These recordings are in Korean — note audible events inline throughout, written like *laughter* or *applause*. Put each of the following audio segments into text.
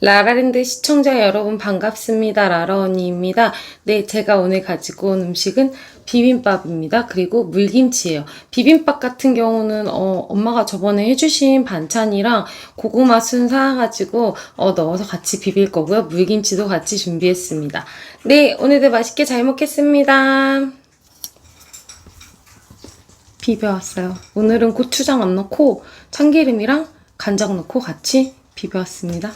라라랜드 시청자 여러분 반갑습니다. 라라 언니입니다. 네, 제가 오늘 가지고 온 음식은 비빔밥입니다. 그리고 물김치예요. 비빔밥 같은 경우는 어, 엄마가 저번에 해주신 반찬이랑 고구마 순 사가지고 어, 넣어서 같이 비빌 거고요. 물김치도 같이 준비했습니다. 네, 오늘도 맛있게 잘 먹겠습니다. 비벼왔어요. 오늘은 고추장 안 넣고 참기름이랑 간장 넣고 같이 비벼왔습니다.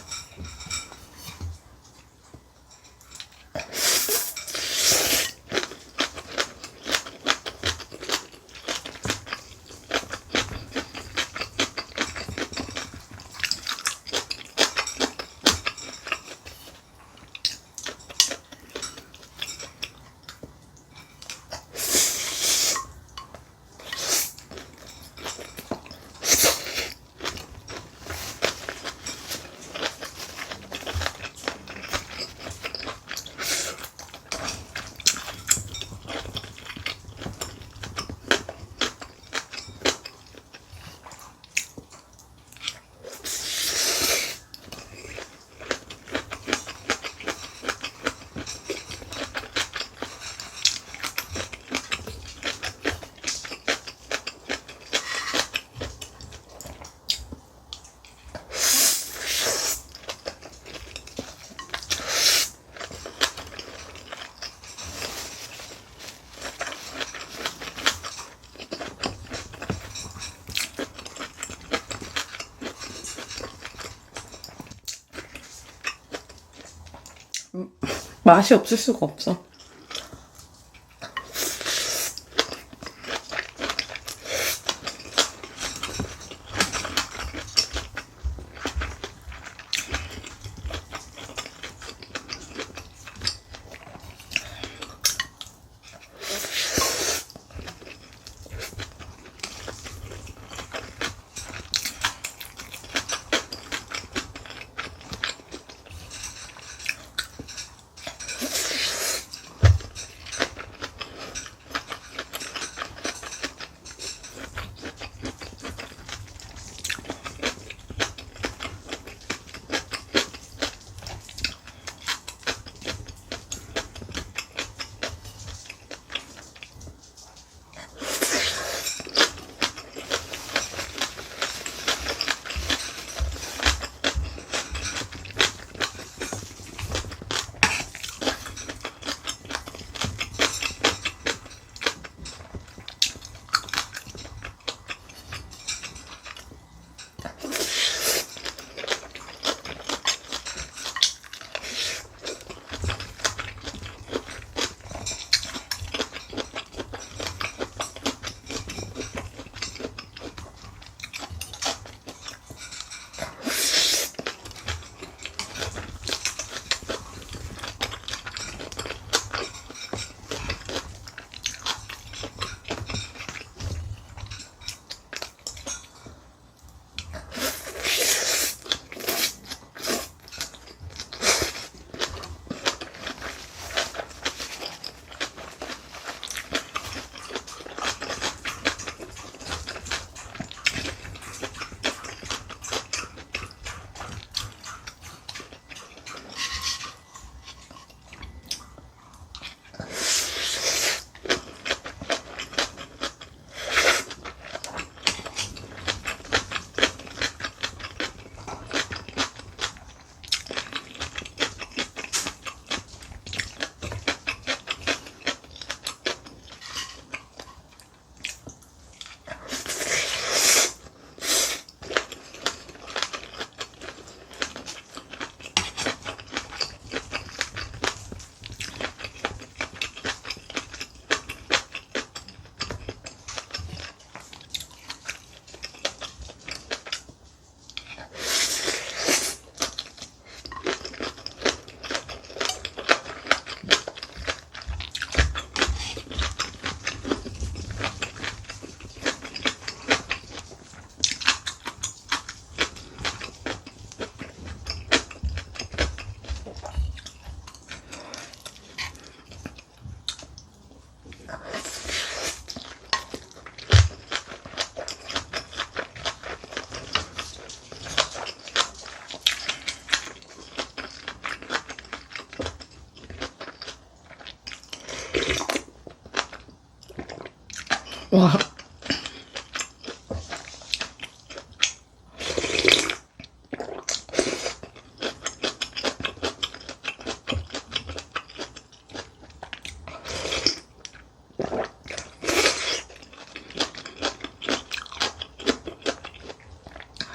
맛이 없을 수가 없어.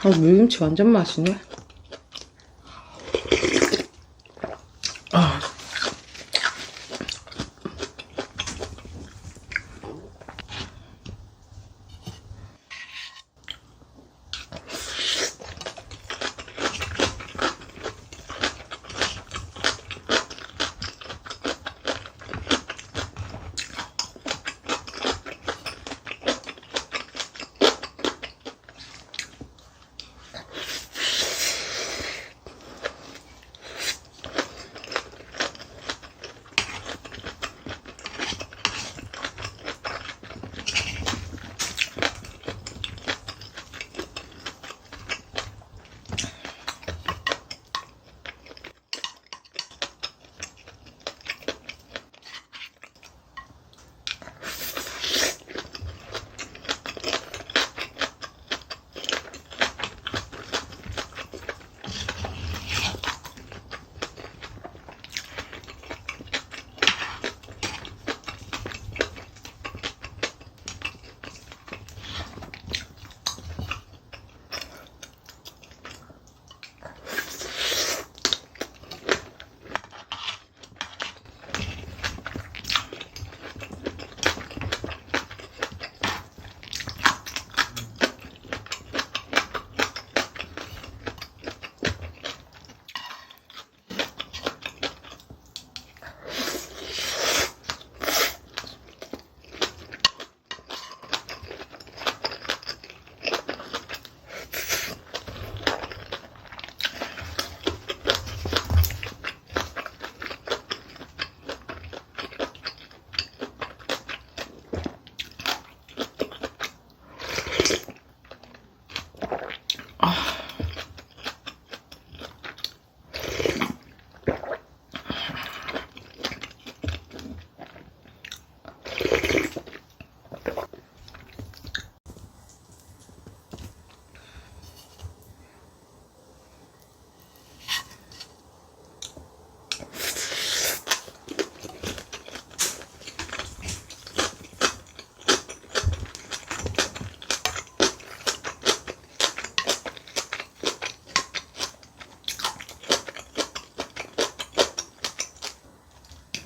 아, 물김치 완전 맛있네.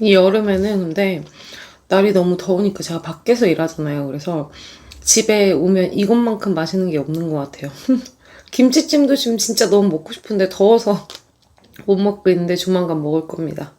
이 여름에는 근데 날이 너무 더우니까 제가 밖에서 일하잖아요. 그래서 집에 오면 이것만큼 맛있는 게 없는 것 같아요. *laughs* 김치찜도 지금 진짜 너무 먹고 싶은데 더워서 못 먹고 있는데 조만간 먹을 겁니다.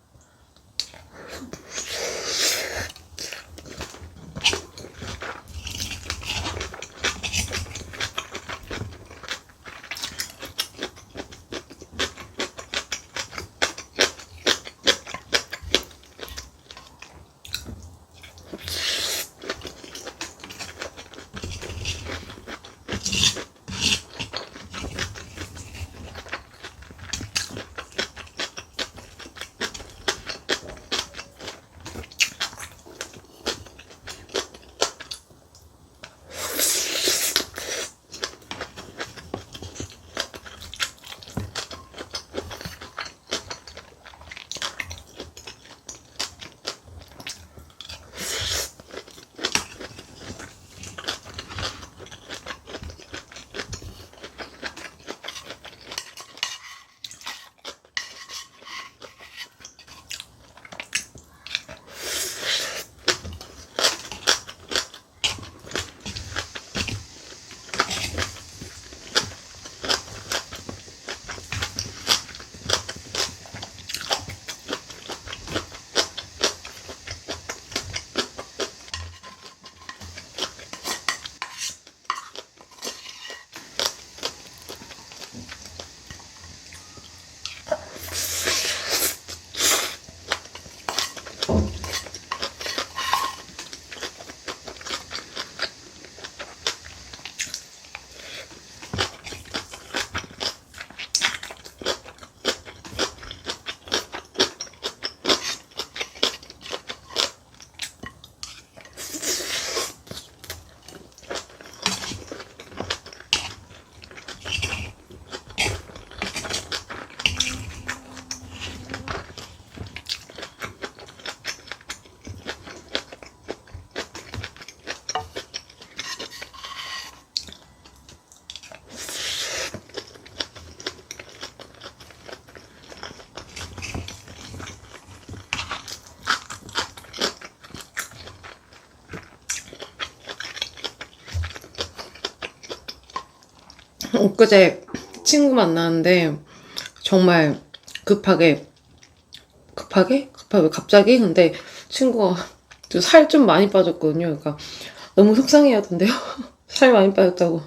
엊그제 친구 만나는데 정말 급하게 급하게? 급하게 갑자기? 근데 친구가 살 좀 많이 빠졌거든요. 그러니까 너무 속상해 하던데요. *laughs* 살 많이 빠졌다고.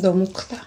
너무 크다.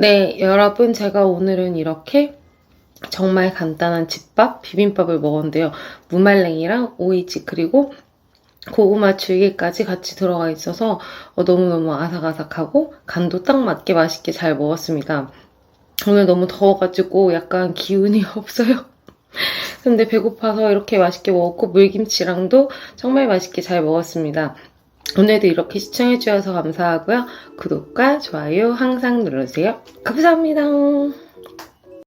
네, 여러분, 제가 오늘은 이렇게 정말 간단한 집밥, 비빔밥을 먹었는데요. 무말랭이랑 오이지, 그리고 고구마 줄기까지 같이 들어가 있어서 어, 너무너무 아삭아삭하고 간도 딱 맞게 맛있게 잘 먹었습니다. 오늘 너무 더워가지고 약간 기운이 *laughs* 없어요. 근데 배고파서 이렇게 맛있게 먹었고 물김치랑도 정말 맛있게 잘 먹었습니다. 오늘도 이렇게 시청해주셔서 감사하고요. 구독과 좋아요 항상 눌러주세요. 감사합니다.